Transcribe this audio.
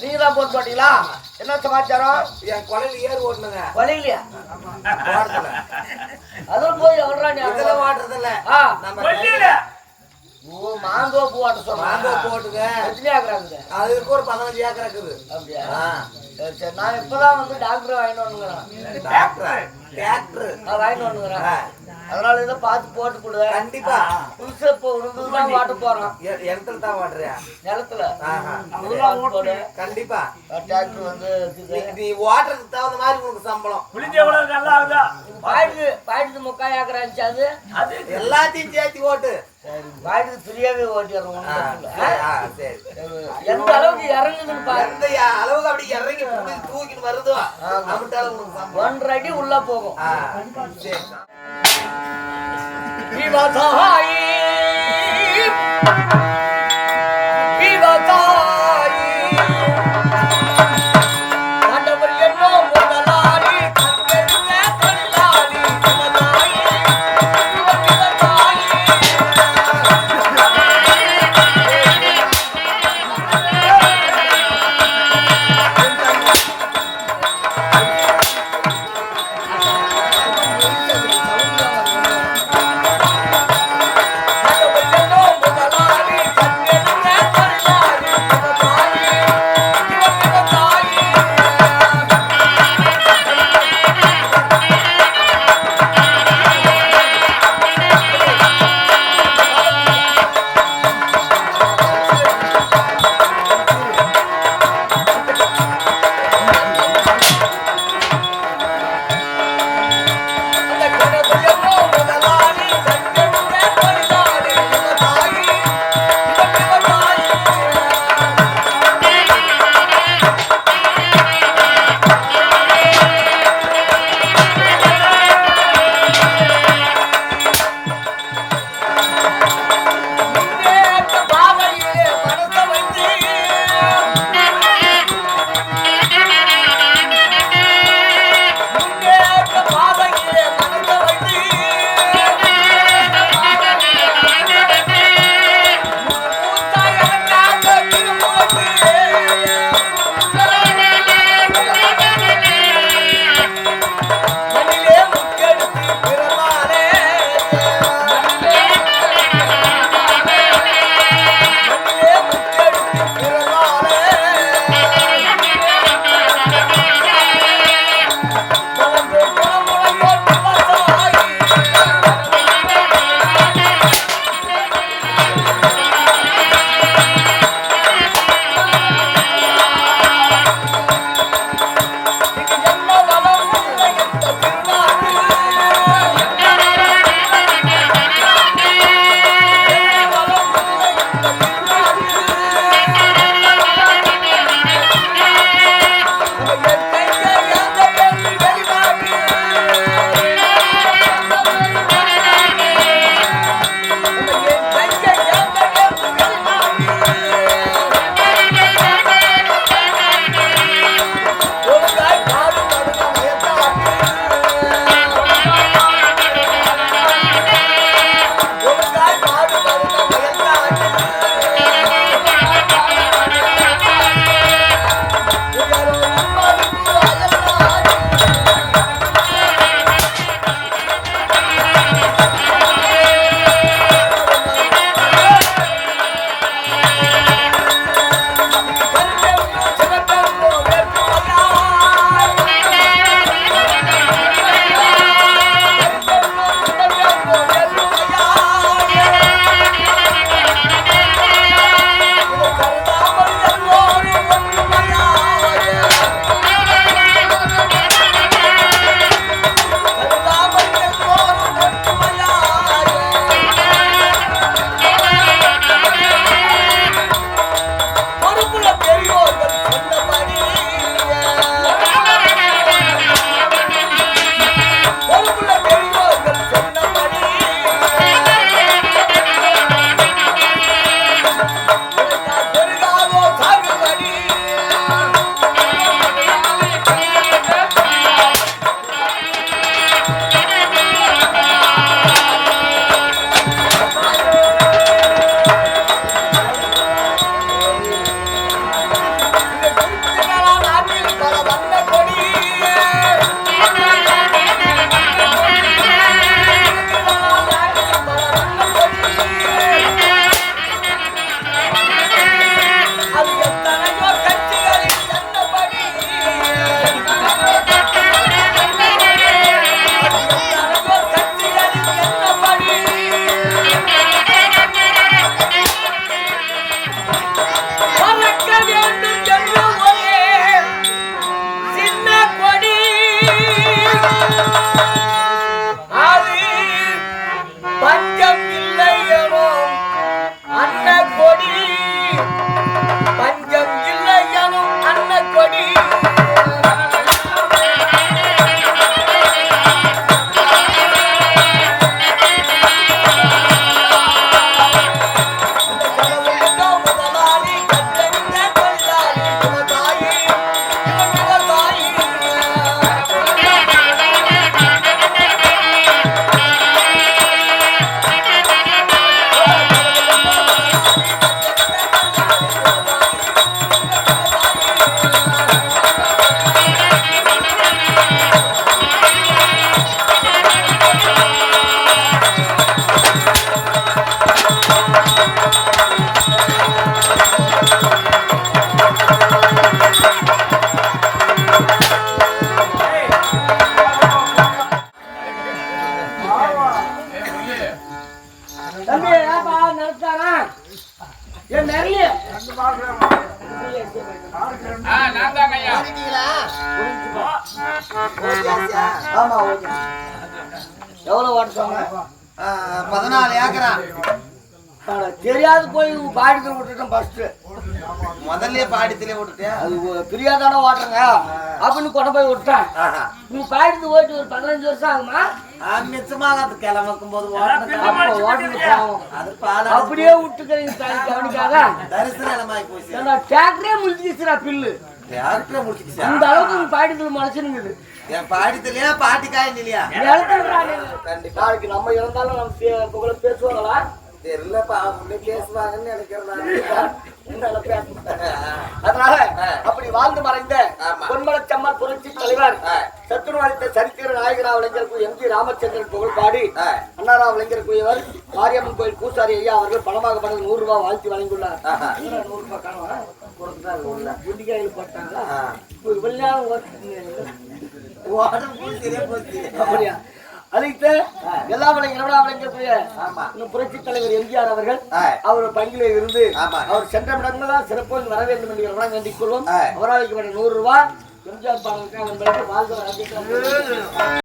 நீங்க தான் போட்டு போட்டீங்களா என்ன சமாச்சாரம்? என் கொலையில ஏறு ஓட்டுனுங்க. வலையிலையா ஓடுறதுல அதுவும் போய் எவ்வளோ நீ இதுல ஓட்டுறதில்ல ஆ. நம்ம கொல்லியில ஓ மாந்தோப்பு ஓட்ட சொல்றாங்க மாங்கோ போட்டுங்க எத்தனை ஆக்குறாங்க அது இருக்கு ஒரு பதினஞ்சு ஏக்கர் இருக்குது. அப்படியா. சரி சரி. நான் இப்பதான் வந்து டாக்டர் வாங்கிட்டு வந்துங்கிறேன் டாக்டர்? டிராக்டர் வாங்கிட்டு. அதனால இதை பார்த்து போட்டு கொடு கண்டிப்பா. புதுசு இப்போ உனதுதான் வாட்ட போறோம். இடத்துல தான் ஓட்டுறியா நிலத்துல. கண்டிப்பா. டிராக்டர் வந்து நீ ஓட்டுறதுக்கு தகுந்த மாதிரி உனக்கு சம்பளம். புளிஞ்ச எவ்வளவு நல்லா ஆகுதா பாயிட்டு பாயிட்டு முக்கால் ஏக்கர் அது எல்லாத்தையும் சேர்த்து ஓட்டு. சரி பாயிட்டு ஃப்ரீயாவே ஓட்டிடுறோம் சரி, எந்த அளவுக்கு இறங்குதுன்னு பாரு. எந்த அளவுக்கு அப்படி இறங்கி புடி தூக்கிட்டு வருதோ உனக்கு ஒன்றரை அடி உள்ள போகும். சரி. விவசாயி. நான் தாங்க ஐயா. ஆமா ஓகே. எவ்வளவு ஓட்ட சொன்ன? பதினாலு ஏக்கரா. தெரியாது போய் பாடி விட்டுட்டேன் ஃபர்ஸ்ட் முதல்ல பாடித்திலே விட்டுட்டேன் அது பிரியாதானே ஓட்டுறங்க அப்படின்னு கொண்டு போய் விட்டேன். நீ பாடிட்டு போயிட்டு ஒரு பதினஞ்சு வருஷம் ஆகுமா? மிச்சமாக அது கிளம்பக்கும் போது அப்படியே விட்டுக்கிறீங்க தாய் கவனிக்காத. தரிசன இடமாய் போச்சு. டிராக்டரே முடிஞ்சிச்சுடா பில்லு. அந்த அளவுக்கு உங்க பாடிட்டு மனசுனுங்குது என் பாடித்திலையா பாட்டிக்காய் இல்லையா? கண்டிப்பா. நாளைக்கு நம்ம இறந்தாலும் நம்ம புகழ பேசுவாங்களா? தெரியலப்பா அவங்க பேசுவாங்கன்னு நினைக்கிறேன் அதனால அப்படி வாழ்ந்து மறைந்த. பொன்மலச்சம்மல் புரட்சி தலைவர் அளித்த சரித்திர நாயகரா விளைஞர் எம். ஜி ராமச்சந்திரன் புகழ் பாடி. அண்ணாரா விளைஞர் குயவர் மாரியம்மன் கோயில் பூசாரி ஐயா அவர்கள் பணமாக பணம் நூறு ரூபாய் வாழ்த்தி வழங்கியுள்ளார். நூறு ரூபாய் உள்ள. குண்டிக்காயில் போட்டாங்களா. இப்போ இவ்வளவு அப்படியா? அழைத்த எல்லா. இந்த புரட்சி தலைவர் எம்ஜிஆர் அவர்கள். அவர் பங்கிலே இருந்து. அவர் சென்ற இடமெல்லாம் சிறப்பாக வர வேண்டும் என்று வேண்டிக் கொள்வோம். அவராளுக்கு நூறு ரூபாய் எம்ஜிஆர் பாடலுக்கு வாழ்ந்து